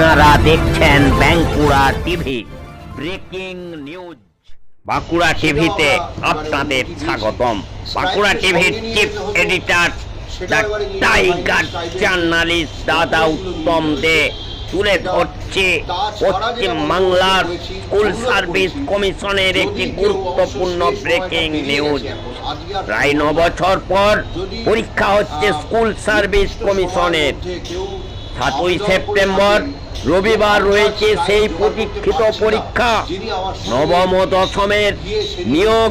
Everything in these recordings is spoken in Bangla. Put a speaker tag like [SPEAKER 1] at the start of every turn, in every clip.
[SPEAKER 1] আপনারা দেখছেন Bankura TV. Breaking news. Bankura টিভিতে আপনাদের স্বাগতম। বাঁকুড়া টিভির chief editor the tiger journalist দাদা উত্তম দে তুলে ধরছে পশ্চিম বাংলার স্কুল সার্ভিস কমিশনের একটি গুরুত্বপূর্ণ ব্রেকিং নিউজ। প্রায় ন বছর পর পরীক্ষা হচ্ছে স্কুল সার্ভিস কমিশনের। সাতই সেপ্টেম্বর, রবিবার রয়েছে সেই প্রতীক্ষিত পরীক্ষা। নবম ও দশমের নিয়োগ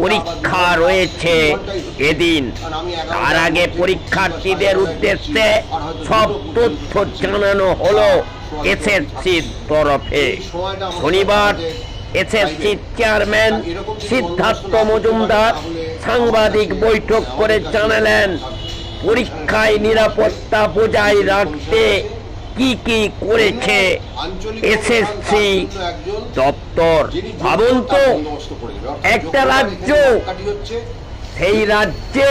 [SPEAKER 1] পরীক্ষা রয়েছে এদিন। তার আগে পরীক্ষার্থীদের উদ্দেশ্যে সব তথ্য জানানো হলো এসএসসির তরফে। শনিবার এসএসসির চেয়ারম্যান সিদ্ধার্থ মজুমদার সাংবাদিক বৈঠক করে জানালেন পরীক্ষায় নিরাপত্তা বজায় রাখতে কি কি করেছে এসএসসি দপ্তর? ভাবুন তো একটা রাজ্য সেই রাজ্যে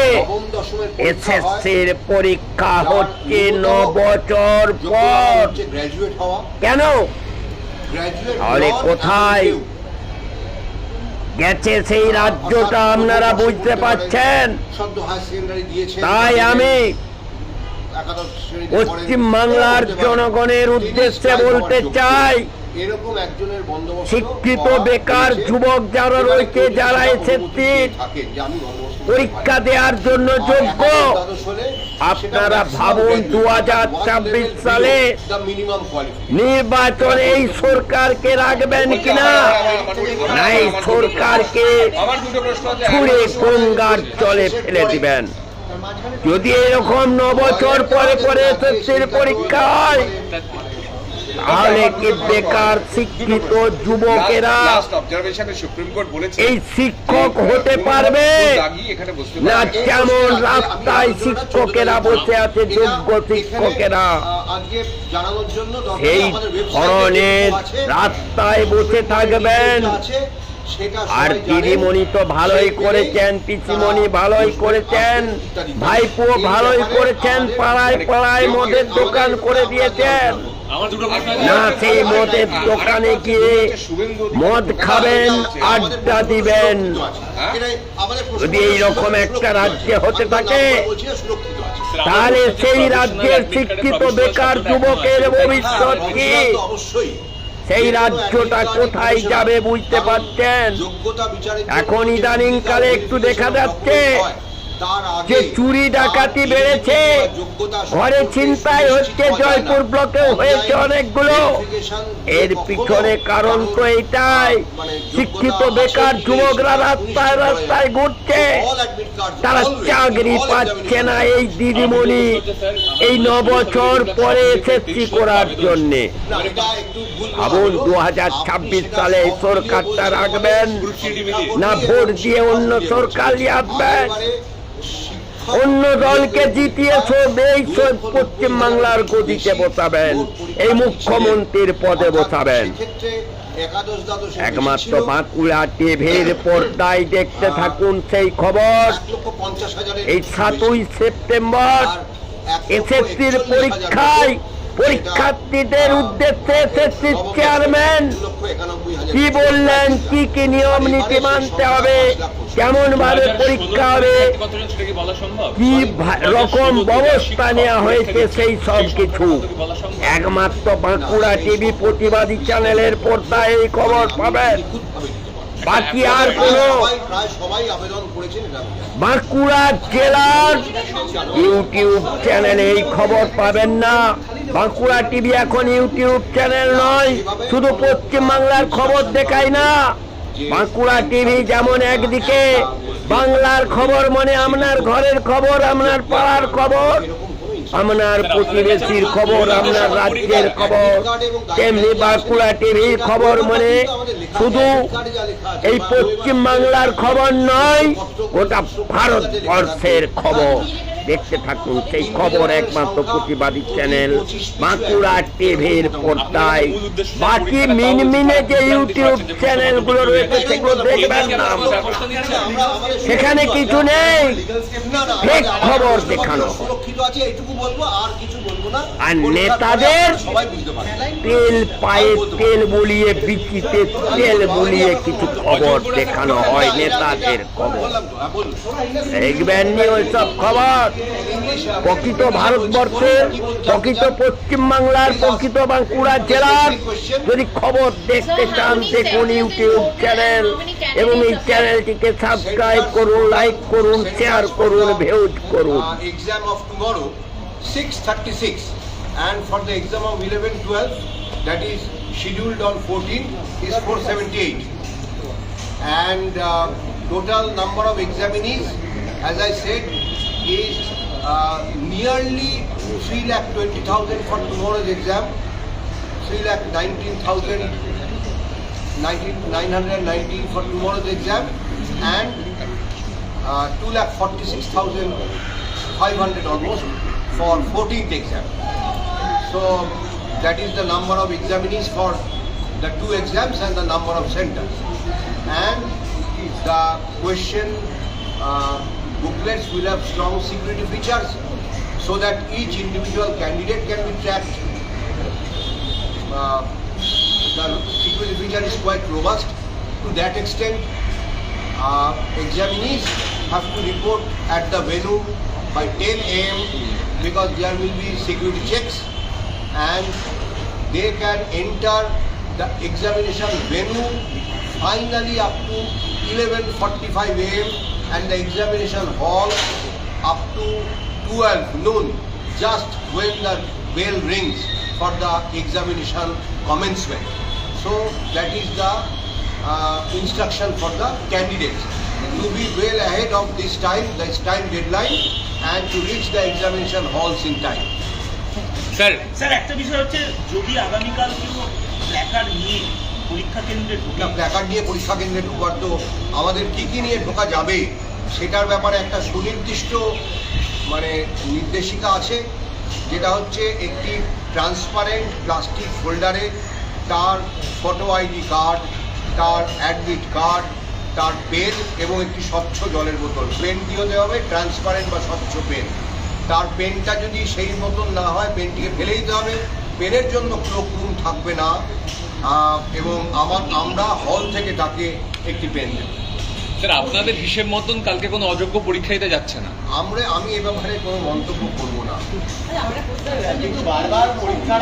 [SPEAKER 1] এসএসসির পরীক্ষা হচ্ছে ন বছর পর। কেন? তাহলে কোথায় গেছে সেই রাজ্যটা আপনারা বুঝতে
[SPEAKER 2] দিয়েছে
[SPEAKER 1] তাই আমি পশ্চিম বাংলার জনগণের উদ্দেশ্যে বলতে চাই, শিক্ষিত বেকার যুবক যারা রয়েছে, যারা
[SPEAKER 2] সেটা
[SPEAKER 1] পরীক্ষা দেওয়ার জন্য যোগ্য। আপনারা ভাবুন
[SPEAKER 2] maximum
[SPEAKER 1] 2026
[SPEAKER 2] graduate,
[SPEAKER 1] সালে। নির্বাচনে এই সরকারকে রাখবেন কিনা? না এই সরকারকে ছুঁড়ে গঙ্গার জলে ফেলে দিবেন। যদি এরকম নবছর পরে পরে এসএসসির পরীক্ষা হয় তাহলে কি বেকার শিক্ষিত যুবকেরা
[SPEAKER 3] লাস্ট অবজারভেশনে সুপ্রিম কোর্ট বলেছে
[SPEAKER 1] এই শিক্ষক হতে পারবে? না যেমন রাস্তায় শিক্ষকেরা বসে আছে যোগ্য শিক্ষকেরা। সেই ধরনের রাস্তায় বসে থাকবেন। আর দিদিমণি তো ভালোই করেছেন পিসিমণি ভালোই করেছেন ভাইপো ভালোই করেছেন পাড়ায় পাড়ায় মদের দোকান করে দিয়েছেন।
[SPEAKER 3] আমার দুটো প্রশ্ন আছে।
[SPEAKER 1] না সেই মদের দোকানে গিয়ে মদ খাবেন, আড্ডা দিবেন। যদি এইরকম একটা রাজ্যে হতে থাকে। তাহলে সেই রাজ্যের শিক্ষিত বেকার যুবকের ভবিষ্যৎ কি? সেই রাজ্যটা কোথায় যাবে বুঝতে পারছেন? এখন ইদানিং কালে একটু দেখা যাচ্ছে যে চুরি ডাকাতি বেড়েছে ঘরে ছিনতাই হচ্ছে জয়পুর ব্লকে হয়েছে অনেকগুলো। এর পিছনে কারণ তো এটাই শিক্ষিত বেকার যুবকরা রাস্তায় রাস্তায় ঘুরছে। তারা চাকরি পাচ্ছে না এই দিদিমণি। এই নবছর পরে এসএসসি করার জন্যে। ভাবুন দু হাজার ছাব্বিশ সালে এই সরকারটা রাখবেন না ভোট দিয়ে অন্য সরকার নিয়ে আসবেন অন্য দলকে জিতিয়ে সব এই সব পশ্চিম বাংলার গদিতে বসাবেন। এই মুখ্যমন্ত্রীর পদে বসাবেন। একমাত্র বাঁকুড়া টিভির পর্দায় দেখতে থাকুন সেই খবর। এই সাতই সেপ্টেম্বর এসএসসির পরীক্ষায় পরীক্ষার্থীদের উদ্দেশ্যে এসএসসি চেয়ারম্যান কি বললেন? কি কি নিয়ম, নীতি মানতে হবে? কেমন ভাবে পরীক্ষা হবে?
[SPEAKER 3] কি
[SPEAKER 1] রকম ব্যবস্থা নেওয়া হয়েছে সেই সব কিছু? একমাত্র বাঁকুড়া টিভি প্রতিবাদী চ্যানেলের পর্দায় এই খবর পাবেন। বাকি আর কোনো। বাঁকুড়া জেলার ইউটিউব চ্যানেলে এই খবর পাবেন না। বাঁকুড়া টিভি এখন ইউটিউব চ্যানেল নয়। শুধু পশ্চিম বাংলার খবর দেখায় না। বাঁকুড়া টিভি যেমন একদিকে বাংলার খবর মানে আপনার ঘরের খবর আপনার পাড়ার খবর। আপনার প্রতিবেশীর খবর আপনার রাজ্যের খবর তেমনি বাঁকুড়া টিভির খবর মানে শুধু এই পশ্চিম বাংলার খবর নয় গোটা ভারতবর্ষের খবর। দেখতে থাকুন সেই খবর একমাত্র প্রতিবাদী চ্যানেল বাঁকুড়া টিভির পর্দায় বাকি মিনমিনে যে ইউটিউব চ্যানেলগুলো রয়েছে সেগুলো দেখবেন না। সেখানে কিছু নেই। ফেক খবর দেখানো।
[SPEAKER 2] আছে এইটুকু বলব আর কিছু বলব
[SPEAKER 1] আর নেতাদের? তেল পায়ে তেল বলিয়ে বিচিতে তেল বলিয়ে কিছু খবর দেখানো হয় নেতাদের খবর। দেখবেন নি ওইসব খবর? প্রকৃত ভারতবর্ষের প্রকৃত পশ্চিমবাংলার প্রকৃত বাঁকুড়া জেলার যদি খবর দেখতে চান দেখুন ইউটিউব চ্যানেল এবং এই চ্যানেলটিকে সাবস্ক্রাইব করুন লাইক করুন শেয়ার করুন ভিউজ করুন।
[SPEAKER 2] Uh, exam of 636 and for the exam of 11 12 that is scheduled on 14 is 478 and uh, total number of examinees as i said is uh, nearly 3 lakh 20000 for tomorrow's exam 3 lakh 19000 19 990 for tomorrow's exam and uh, 2 lakh 46,500 almost for 14th exam. So that is the number of examinees for the two exams and the number of centers. And the question uh, booklets will have strong security features so that each individual candidate can be tracked. Uh, the security feature is quite robust to that extent uh, examinees have to report at the venue by 10 a.m. because there will be security checks and they can enter the examination venue finally up to 11.45 a.m. and the examination hall up to 12 noon just when the bell rings for the examination commencement. So that is the uh, instruction for the candidates to be well ahead of this time, this time deadline, and to reach the examination halls in time.
[SPEAKER 3] Sir
[SPEAKER 4] sir একটা বিষয় হচ্ছে যদি আগামীকাল কেউ প্ল্যাকার্ড নিয়ে পরীক্ষা কেন্দ্রে ঢুকে
[SPEAKER 2] না প্ল্যাকার্ড নিয়ে পরীক্ষা কেন্দ্রে ঢোকার তো আমাদের কি কি নিয়ে ঢোকা যাবে সেটার ব্যাপারে একটা সুনির্দিষ্ট মানে নির্দেশিকা আছে যেটা হচ্ছে একটি ট্রান্সপারেন্ট প্লাস্টিক ফোল্ডারে তার ফটো আইডি কার্ড তার অ্যাডমিট কার্ড তার পেন এবং একটি স্বচ্ছ জলের বোতল। পেন কি হতে হবে ট্রান্সপারেন্ট বা স্বচ্ছ পেন। তার পেনটা যদি সেই মতন না হয় পেনটিকে ফেলে দিতে হবে। পেনের জন্য ক্লোক রুম থাকবে না। এবং আমার আমরা হল থেকে তাকে একটি পেন দেব।
[SPEAKER 3] স্যার আপনাদের হিসেব মতন কালকে কোনো অযোগ্য পরীক্ষা দিতে যাচ্ছে না।
[SPEAKER 2] আমরা আমি এ ব্যাপারে কোনো মন্তব্য করব না।
[SPEAKER 4] কিন্তু বারবার পরীক্ষার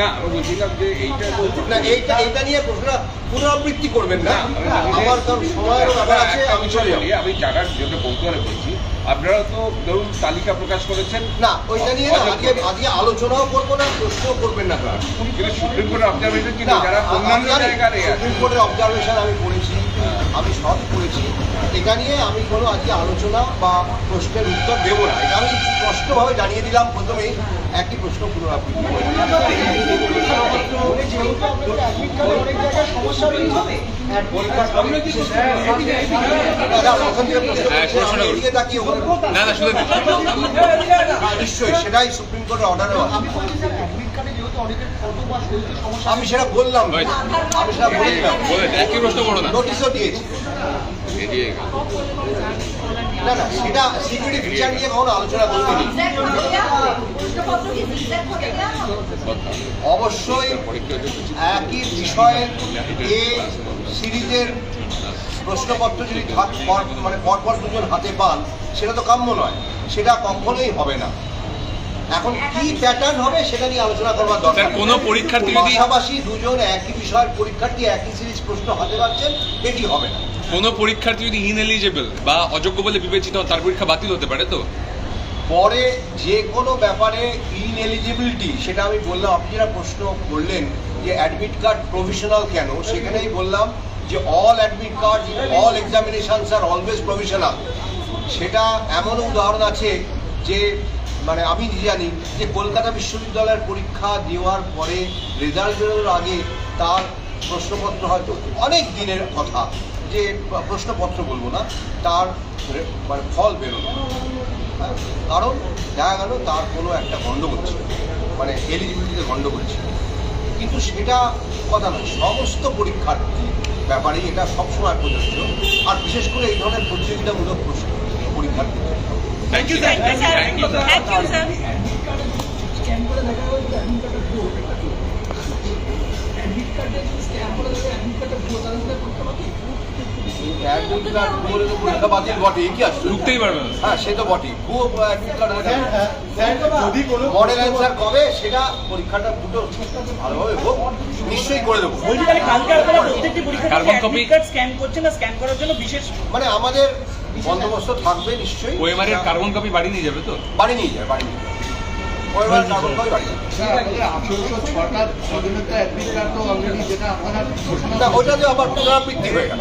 [SPEAKER 3] না আমি বলছিলাম যে এইটা
[SPEAKER 2] না এইটা এইটা নিয়ে প্রশ্ন পুনরাবৃত্তি করবেন না। আমার কারণ সময়ের ব্যাপার আছে আমি চলে যাব।
[SPEAKER 3] আমি জানার জন্য কৌতূহলে বলছি। আপনারা তো ধরুন তালিকা প্রকাশ করেছেন।
[SPEAKER 2] না ওইটা নিয়ে না আজকে আজকে আলোচনাও করব না প্রশ্নও করবেন না।
[SPEAKER 3] কিন্তু সুপ্রিম কোর্টের অবজারভেশন কি
[SPEAKER 2] না,
[SPEAKER 3] যারা অন্যান্য জায়গায়
[SPEAKER 2] সুপ্রিম কোর্টের অবজারভেশন আমি পড়েছি আমি সব পড়েছি এটা নিয়ে আমি কোনো আজকে আলোচনা বা প্রশ্নের উত্তর দেবো না। এটা আমি স্পষ্টভাবে জানিয়ে দিলাম প্রথমেই একটি প্রশ্ন পুনরাবৃত্তি
[SPEAKER 3] হ্যাঁ,
[SPEAKER 2] নিশ্চয়ই সেটাই সুপ্রিম কোর্টের অর্ডারও আছে। আমি সেটা বললাম। আমি সেটা বলে দিলাম।
[SPEAKER 3] বলে একই প্রশ্ন করো না।
[SPEAKER 2] নোটিশও দিয়েছি।
[SPEAKER 3] এড়িয়ে গেল।
[SPEAKER 2] না না সেটা সিকিউরিটি ফিচার নিয়ে কখনো আলোচনা করতে নেই। অবশ্যই একই বিষয়ের এ সিরিজের প্রশ্নপত্র যদি পর- মানে পরপর দুজন হাতে পান সেটা তো কাম্য নয়। সেটা কখনোই হবে না। এখন কি প্যাটার্ন হবে সেটা নিয়ে আলোচনা করবার দরকার
[SPEAKER 3] কোনো পরীক্ষার্থী যদি-
[SPEAKER 2] পাশাপাশি দুজন একই বিষয়ের পরীক্ষার্থী একই সিরিজ প্রশ্ন হাতে পাচ্ছেন এটি হবে না।
[SPEAKER 3] কোনো পরীক্ষার্থী যদি ইনএলিজেবল বা অযোগ্য বলে বিবেচিত হন তার পরীক্ষা বাতিল হতে পারে তো?
[SPEAKER 2] পরে যে কোনো ব্যাপারে ইনএলিজিবিলিটি সেটা আমি বললাম, আপনি যারা প্রশ্ন করলেন যে অ্যাডমিট কার্ড প্রভিশনাল কেন, সেখানেই বললাম যে all admit card all examinations আর অলওয়েজ প্রভিশনাল সেটা এমন উদাহরণ আছে যে মানে আমি জানি যে কলকাতা বিশ্ববিদ্যালয়ের পরীক্ষা দেওয়ার পরে রেজাল্ট বেরোনোর আগে তার প্রশ্নপত্র হয়তো অনেক দিনের কথা। যে প্রশ্নপত্র বলব না তার মানে ফল বেরোনো হ্যাঁ, কারণ দেখা গেল তার কোনো একটা গন্ডগোল ছিল। মানে এলিজিবিলিটিতে গন্ডগোল ছিল। কিন্তু সেটা কথা নয় সমস্ত পরীক্ষার্থী ব্যাপারে এটা সবসময় প্রযোজ্য। আর বিশেষ করে এই ধরনের প্রতিযোগিতামূলক প্রশ্ন।
[SPEAKER 3] Thank you
[SPEAKER 5] Thank
[SPEAKER 2] admit card বলে পরীক্ষা বাতিল বটে কি আসছে
[SPEAKER 3] ঢুকতেই পারবে না।
[SPEAKER 2] হ্যাঁ সে তো বটেই। ভুয়ো অ্যাডমিট কার্ড
[SPEAKER 6] যদি কোনো
[SPEAKER 2] মডেল অ্যান্সার কবে সেটা পরীক্ষাটা দুটো ভালোভাবে হোক নিশ্চয়ই করে দেবো।
[SPEAKER 4] কালকে আপনারা প্রত্যেকটি পরীক্ষা
[SPEAKER 3] Carbon
[SPEAKER 4] কার্ড স্ক্যান করছেন না স্ক্যান করার জন্য বিশেষ
[SPEAKER 2] মানে আমাদের বন্দোবস্ত থাকবে নিশ্চয়ই।
[SPEAKER 3] ওএমআর কার্বন কপি বাড়ি নিয়ে যাবে তো?
[SPEAKER 2] বাড়ি নিয়ে যায় বাড়ি নিয়ে যায় ওটা যে আবার পুনরাবৃত্তি হয়ে গেল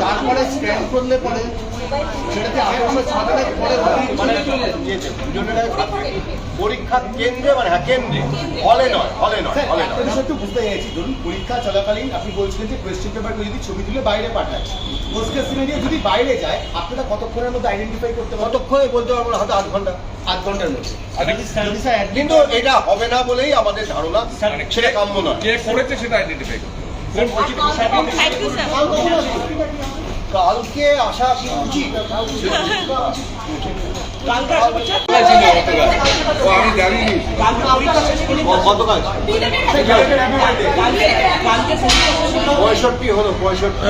[SPEAKER 6] তারপরে স্ক্যান করলে পরে সেটাতে আঠেরোশো ছটা পরে
[SPEAKER 2] মানে। পরীক্ষা কেন্দ্রে মানে হ্যাঁ কেন্দ্রে। হলে নয় হলে নয় হলে
[SPEAKER 6] একটা
[SPEAKER 2] নয়।
[SPEAKER 6] বিষয় একটু বুঝতে চাইছি ধরুন পরীক্ষা চলাকালীন আপনি বলছিলেন যে কোয়েশ্চেন পেপারগুলো যদি ছবি তুলে বাইরে পাঠায়। পোস্ট সিনারিও যদি বাইরে যায় আপনারা কতক্ষণের মধ্যে আইডেন্টিফাই করতে পারবেন?
[SPEAKER 2] কতক্ষণে বলতে পারব না হয়তো আধ ঘণ্টা
[SPEAKER 6] আধ ঘণ্টার মধ্যে।
[SPEAKER 2] কিন্তু এটা হবে না বলেই আমাদের ধারণা সেটা কাম্য নয়।
[SPEAKER 3] কে করেছে সেটা আইডেন্টিফাই.
[SPEAKER 2] কালকে আসা কি উচিত?
[SPEAKER 4] কালকে আসা হচ্ছে
[SPEAKER 3] ও আমি জানি
[SPEAKER 4] কালকে পরীক্ষা শেষ করে
[SPEAKER 2] গতকাল
[SPEAKER 4] কালকে কালকে পরীক্ষা শেষ করে
[SPEAKER 2] পঁয়ষট্টি হলো পঁয়ষট্টি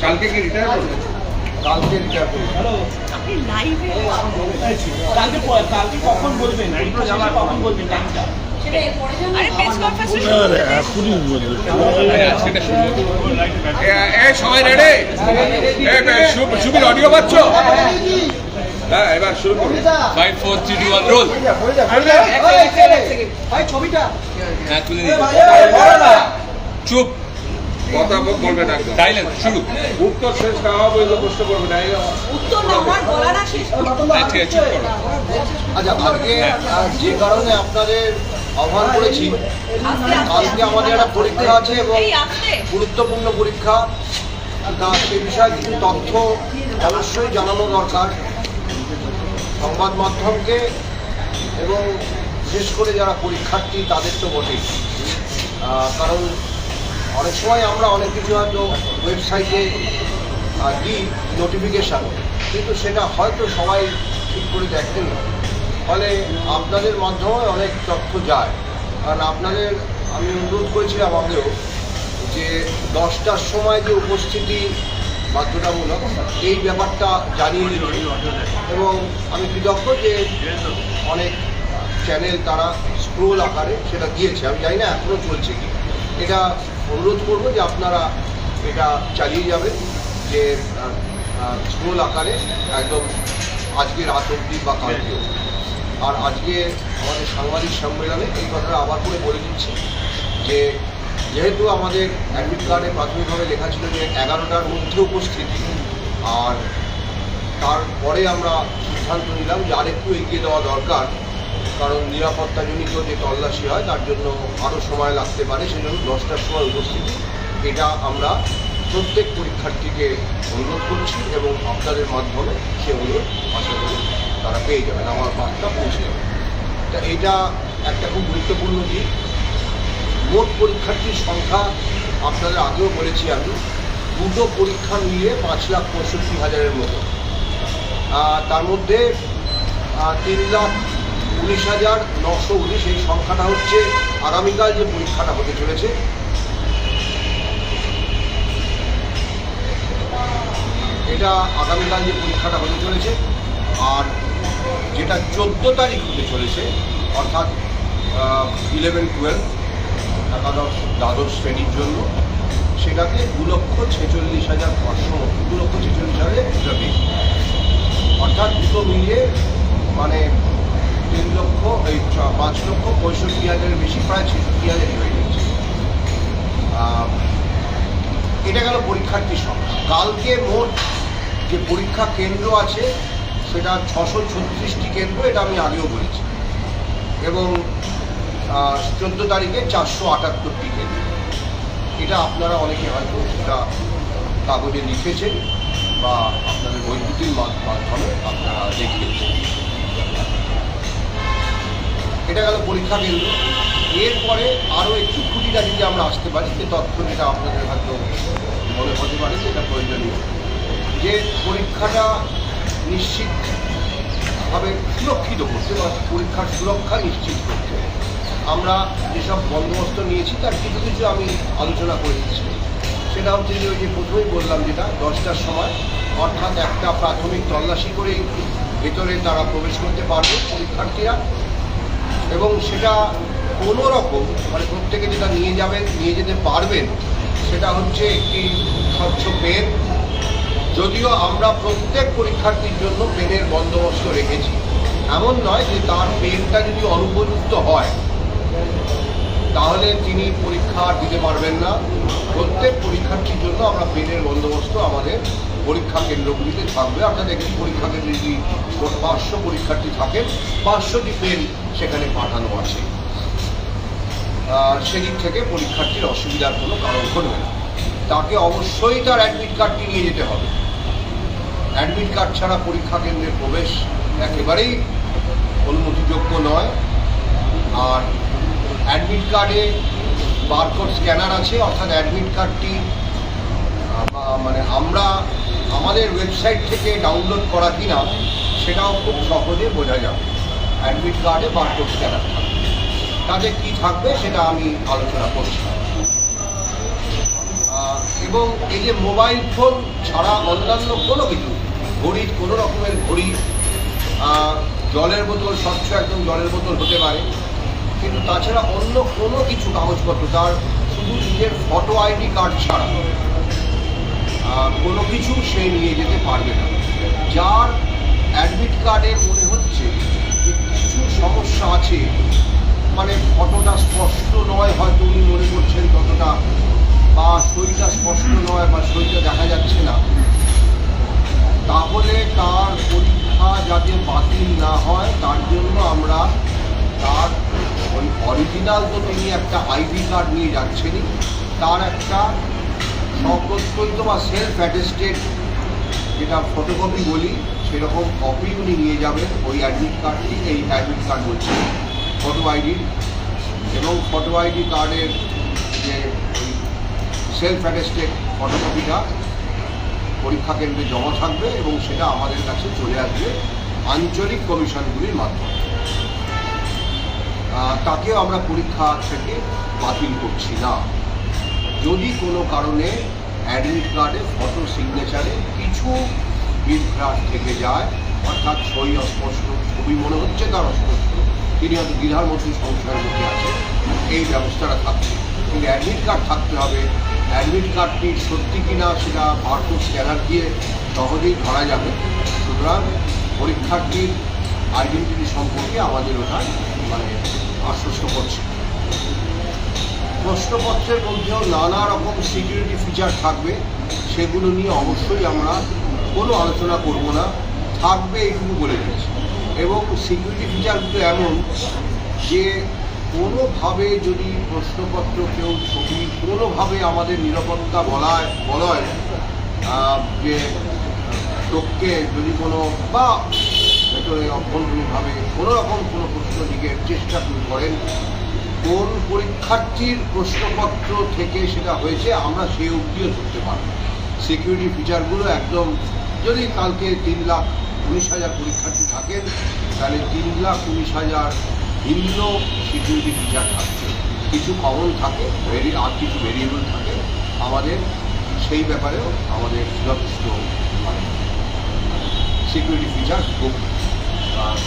[SPEAKER 3] কালকে কি রিটায়ার করবে
[SPEAKER 2] কালকে রিটায়ার করব
[SPEAKER 4] কালকে কখন বলবেন কখন বলবেন টাইমটা
[SPEAKER 5] আরে প্রেস কনফারেন্স
[SPEAKER 3] আজকে শুরু এ সবাই রেডি? সুবির অডিও পাচ্ছ? হ্যাঁ এবার শুরু করুন five four three two one roll হ্যাঁ তুলে নিয়ে চুপ। কথা বলবে না সাইলেন্স শুরু। উত্তর শেষ খাওয়া বললে প্রশ্ন করবে না
[SPEAKER 5] উত্তর না আমার বলা না শেষ
[SPEAKER 3] হ্যাঁ,
[SPEAKER 2] আচ্ছা আজকে যে কারণে আপনাদের আহ্বান করেছি। আজকে আমাদের একটা পরীক্ষা আছে এবং গুরুত্বপূর্ণ পরীক্ষা। তা সে বিষয়ে কিছু তথ্য অবশ্যই জানানো দরকার। সংবাদ মাধ্যমকে এবং বিশেষ করে যারা পরীক্ষার্থী তাদের তো বটেই। কারণ অনেক সময় আমরা অনেক কিছু হয়তো ওয়েবসাইটে দিই নোটিফিকেশান কিন্তু সেটা হয়তো সবাই ঠিক করে দেখেন। না ফলে আপনাদের মাধ্যমে অনেক তথ্য যায়। কারণ আপনাদের, আমি অনুরোধ করেছিলাম আগেও যে দশটার সময় যে উপস্থিতি বাধ্যতামূলক, এই ব্যাপারটা জানিয়ে দিল এবং আমি কৃতজ্ঞ যে অনেক চ্যানেল তারা স্ক্রোল আকারে সেটা দিয়েছে। আমি জানি না এখনও চলছে কি। এটা অনুরোধ করব যে আপনারা এটা চালিয়ে যাবেন, যে স্ক্রোল আকারে একদম আজকে রাত অবধি বা কালকে। আর আজকে আমাদের সাংবাদিক সম্মেলনে এই কথাটা আবার করে বলে দিচ্ছি যে, যেহেতু আমাদের অ্যাডমিট কার্ডে প্রাথমিকভাবে লেখা ছিল যে এগারোটার মধ্যে উপস্থিতি, আর তারপরে আমরা সিদ্ধান্ত নিলাম যে আরেকটু এগিয়ে দেওয়া দরকার, কারণ নিরাপত্তাজনিত যে তল্লাশি হয়, তার জন্য আরও সময় লাগতে পারে, সেজন্য দশটার সময় উপস্থিতি। এটা আমরা প্রত্যেক পরীক্ষার্থীকে অনুরোধ করছি এবং আপনাদের মাধ্যমে সে অনুরোধ আশা করি তারা পেয়ে যাবেন আমার বার্তা পৌঁছে যাবে। তা এটা একটা খুব গুরুত্বপূর্ণ দিক। মোট পরীক্ষার্থীর সংখ্যা আপনাদের আগেও বলেছি আমি, দুটো পরীক্ষা মিলিয়ে পাঁচ লাখ পঁয়ষট্টি হাজারের মতো। তার মধ্যে তিন লাখ উনিশ হাজার নশো উনিশ, এই সংখ্যাটা হচ্ছে আগামীকাল যে পরীক্ষাটা হতে চলেছে। এটা আগামীকাল যে পরীক্ষাটা হতে চলেছে। আর যেটা চোদ্দ তারিখ হতে চলেছে, অর্থাৎ ইলেভেন টুয়েলভ একাদশ দ্বাদশ শ্রেণির জন্য, সেটাতে দু লক্ষ ছেচল্লিশ হাজার পাঁচশো, দু লক্ষ ছেচল্লিশ হাজার অর্থাৎ দুটো মিলিয়ে মানে তিন লক্ষ, এই পাঁচ লক্ষ পঁয়ষট্টি হাজারের বেশি, প্রায় ছেষট্টি হাজারই হয়ে গেছে। এটা গেল পরীক্ষার্থীর সংখ্যা। কালকে মোট যে পরীক্ষা কেন্দ্র আছে সেটা ছশো ছত্রিশটি কেন্দ্র, এটা আমি আগেও বলেছি। এবং চোদ্দ তারিখে চারশো আটাত্তরটি কেন্দ্র। এটা আপনারা অনেকে হয়তো সেটা কাগজে লিখেছেন বা আপনাদের বৈদ্যুতিক মাধ্যমে আপনারা দেখিয়েছেন। এটা গেল পরীক্ষা কেন্দ্র। এরপরে আরও একটু খুঁটিটা যদি আমরা আসতে পারি, সে তথ্য যেটা আপনাদের হয়তো মনে হতে পারে, সেটা প্রয়োজনীয়। যে পরীক্ষাটা নিশ্চিতভাবে সুরক্ষিত করতে বা পরীক্ষার সুরক্ষা নিশ্চিত করতে। আমরা যেসব বন্দোবস্ত নিয়েছি, তার কিছু কিছু আমি আলোচনা করে দিচ্ছি। সেটা হচ্ছে যে ওই যে প্রথমেই বললাম যেটা, দশটার সময়, অর্থাৎ একটা প্রাথমিক তল্লাশি করেই ভেতরে তারা প্রবেশ করতে পারবে পরীক্ষার্থীরা। এবং সেটা কোনো রকম মানে প্রত্যেকে যেটা নিয়ে যাবেন, নিয়ে যেতে পারবেন, সেটা হচ্ছে একটি স্বচ্ছ পেন যদিও আমরা প্রত্যেক পরীক্ষার্থীর জন্য পেনের বন্দোবস্ত রেখেছি। এমন নয় যে তার পেনটা যদি অনুপযুক্ত হয়, তাহলে তিনি পরীক্ষা দিতে পারবেন না। প্রত্যেক পরীক্ষার্থীর জন্য আমরা পেনের বন্দোবস্ত আমাদের পরীক্ষা কেন্দ্রগুলিতে থাকবে। অর্থাৎ একটি পরীক্ষা কেন্দ্রে যদি পাঁচশো পরীক্ষার্থী থাকেন, পাঁচশোটি পেন সেখানে পাঠানো আছে। সেদিক থেকে পরীক্ষার্থীর অসুবিধার কোনো কারণ ঘটবে না। তাকে অবশ্যই তার অ্যাডমিট কার্ডটি নিয়ে যেতে হবে। অ্যাডমিট কার্ড ছাড়া পরীক্ষা কেন্দ্রে প্রবেশ একেবারেই অনুমতিযোগ্য নয়। আর অ্যাডমিট কার্ডে বারকোড স্ক্যানার আছে, অর্থাৎ অ্যাডমিট কার্ডটি মানে আমরা আমাদের ওয়েবসাইট থেকে ডাউনলোড করা কিনা সেটাও খুব সহজে বোঝা যাবে। অ্যাডমিট কার্ডে বারকোড স্ক্যানার তাতে কী থাকবে সেটা আমি আলোচনা করছি। এবং এই যে মোবাইল ফোন ছাড়া অন্যান্য কোনো কিছু ঘড়ির কোনো রকমের ঘড়ি জলের বোতল, স্বচ্ছ একদম জলের বোতল হতে পারে। কিন্তু তাছাড়া অন্য কোনো কিছু কাগজপত্র, তার শুধু নিজের ফটো আইডি কার্ড ছাড়া। কোনো কিছু সে নিয়ে যেতে পারবে না। যার অ্যাডমিট কার্ডে মনে হচ্ছে যে কিছু সমস্যা আছে মানে ফটোটা স্পষ্ট নয় হয়তো উনি মনে করছেন ততটা, বা সইটা স্পষ্ট নয় বা সইটা দেখা যাচ্ছে না। তাহলে তার পরীক্ষা যাতে বাতিল না হয়, তার জন্য আমরা তার ওই অরিজিনাল তো তিনি একটা আইডি কার্ড নিয়ে যাচ্ছেনই। তার একটা স্বপ্রত্যন্ত বা সেলফ অ্যাটেস্টেড যেটা ফটোকপি বলি, সেরকম কপি উনি নিয়ে যাবেন ওই অ্যাডমিট কার্ডটি এই অ্যাডমিট কার্ড বলছি ফটো আইডি এবং ফটো আইডি কার্ডের যে ওই সেলফ অ্যাটেস্টেড ফটোকপিটা পরীক্ষা কেন্দ্রে জমা থাকবে এবং সেটা আমাদের কাছে চলে আসবে আঞ্চলিক কমিশনগুলির মাধ্যমে। তাকেও আমরা পরীক্ষা থেকে বাতিল করছি না। যদি কোনো কারণে অ্যাডমিট কার্ডে ফটো সিগনেচারে কিছু বিভ্রাট থেকে যায়, অর্থাৎ সই অস্পষ্ট, ছবি মনে হচ্ছে তার অস্পষ্ট, তিনি হয়তো দ্বিধার মধ্যে সংশয়ের মধ্যে আছে এই ব্যবস্থাটা থাকছে। কিন্তু অ্যাডমিট কার্ড থাকতে হবে অ্যাডমিট কার্ডটি সত্যি কিনা সেটা বারকোড স্ক্যানার দিয়ে সহজেই ধরা যাবে। সুতরাং পরীক্ষার্থীর আইডেন্টিটি সম্পর্কে আমাদের ওটা মানে আশ্বস্ত করছে। প্রশ্নপত্রের মধ্যেও নানা রকম সিকিউরিটি ফিচার থাকবে, সেগুলো নিয়ে অবশ্যই আমরা কোনো আলোচনা করব না। থাকবে এইটুকু বলে দিচ্ছি এবং সিকিউরিটি ফিচারগুলো এমন যে কোনোভাবে যদি প্রশ্নপত্র কেউ ছবি কোনোভাবে আমাদের নিরাপত্তা বলায় বলয় যে লোককে যদি কোনো বা ভেতরে অভ্যন্তরীণভাবে কোনো রকম কোনো প্রশ্ন দিকের চেষ্টা তিনি করেন, কোন পরীক্ষার্থীর প্রশ্নপত্র থেকে সেটা হয়েছে আমরা সেই অবধিও ধরতে পারব সিকিউরিটি ফিচারগুলো একদম যদি কালকে তিন লাখ উনিশ হাজার পরীক্ষার্থী থাকেন, তাহলে তিন লাখ উনিশ হাজার ভিন্ন সিকিউরিটি ফিচার থাকছে। কিছু কমন থাকে ভেরি আর কিছু ভেরিয়েবল থাকে, আমাদের সেই ব্যাপারেও আমাদের যথেষ্ট মানে সিকিউরিটি ফিচার খুব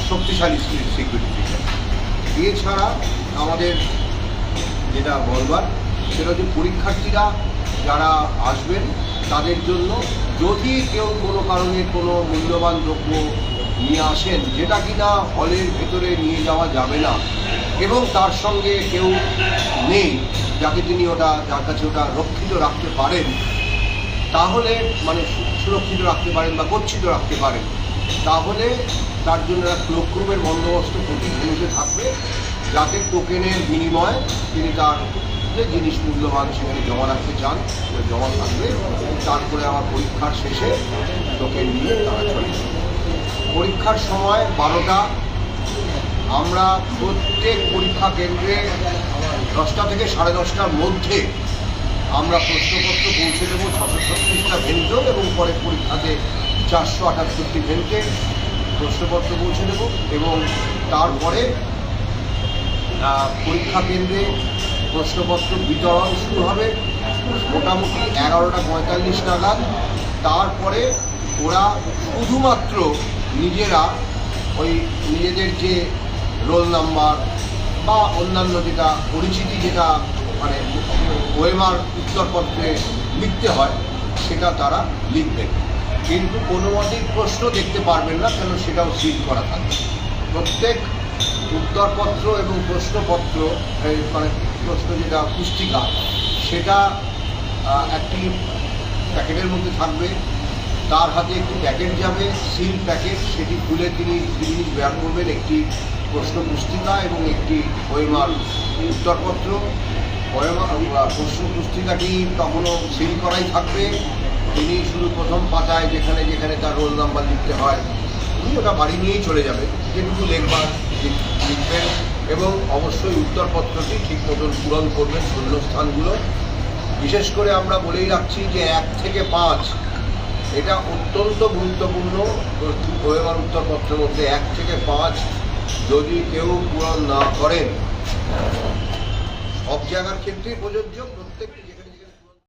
[SPEAKER 2] শক্তিশালী সিকিউরিটি ফিচার এছাড়া আমাদের যেটা বলবার, সেটা হচ্ছে পরীক্ষার্থীরা যারা আসবেন, তাদের জন্য যদি কেউ কোনো কারণে কোনো মূল্যবান দ্রব্য নিয়ে আসেন, যেটা কিনা হলের ভেতরে নিয়ে যাওয়া যাবে না এবং তার সঙ্গে কেউ নেই যাকে তিনি ওটা, যার কাছে ওটা রক্ষিত রাখতে পারেন। তাহলে মানে সুরক্ষিত রাখতে পারেন বা গচ্ছিত রাখতে পারেন, তাহলে তার জন্য একটা ক্লোকরুমের বন্দোবস্ত প্রতি থাকবে, যাতে টোকেনের বিনিময়ে তিনি তার যে জিনিস মূল্যবান সেখানে জমা রাখতে চান জমা থাকবে তারপরে আমার পরীক্ষার শেষে টোকেন নিয়ে তারা চলে পরীক্ষার সময় বারোটা আমরা প্রত্যেক পরীক্ষা কেন্দ্রে দশটা থেকে সাড়ে দশটার মধ্যে আমরা প্রশ্নপত্র পৌঁছে দেবো ছশো ছত্রিশটা ভেন্দ্র এবং পরে পরীক্ষাতে চারশো আটাত্তরটি ভেন্টে প্রশ্নপত্র পৌঁছে দেবো এবং তারপরে পরীক্ষা কেন্দ্রে প্রশ্নপত্র বিতরণ শুরু হবে মোটামুটি এগারোটা পঁয়তাল্লিশ নাগাদ। তারপরে ওরা শুধুমাত্র নিজেরা ওই নিজেদের যে রোল নাম্বার বা অন্যান্য যেটা পরিচিতি যেটা মানে ওয়েমার উত্তরপত্রে লিখতে হয়, সেটা তারা লিখবেন কিন্তু কোনো মতেই প্রশ্ন দেখতে পারবেন না, কেন সেটাও সিল করা থাকবে। প্রত্যেক উত্তরপত্র এবং প্রশ্নপত্র মানে প্রশ্ন যেটা পুস্তিকা, সেটা একটি প্যাকেটের মধ্যে থাকবে। তার হাতে একটি প্যাকেট যাবে, সিল প্যাকেট, সেটি খুলে তিনি জিনিস বের করবেন একটি প্রশ্ন পুস্তিকা এবং একটি বইমার উত্তরপত্র প্রশ্ন পুস্তিকাটি তখনও সিল করাই থাকবে। তিনি শুধু প্রথম পাতায় যেখানে যেখানে তার রোল নাম্বার লিখতে হয়, উনি ওটা বাড়ি নিয়েই চলে যাবে। যেটুকু লেখবার লিখবেন এবং অবশ্যই উত্তরপত্রটি ঠিক মতন পূরণ করবেন শূন্যস্থানগুলো। বিশেষ করে আমরা বলেই রাখছি যে এক থেকে পাঁচ, এটা অত্যন্ত গুরুত্বপূর্ণ ওয়েমার উত্তরপত্রের মধ্যে এক থেকে পাঁচ যদি কেউ পূরণ না করেন সব জায়গার ক্ষেত্রেই প্রযোজ্য।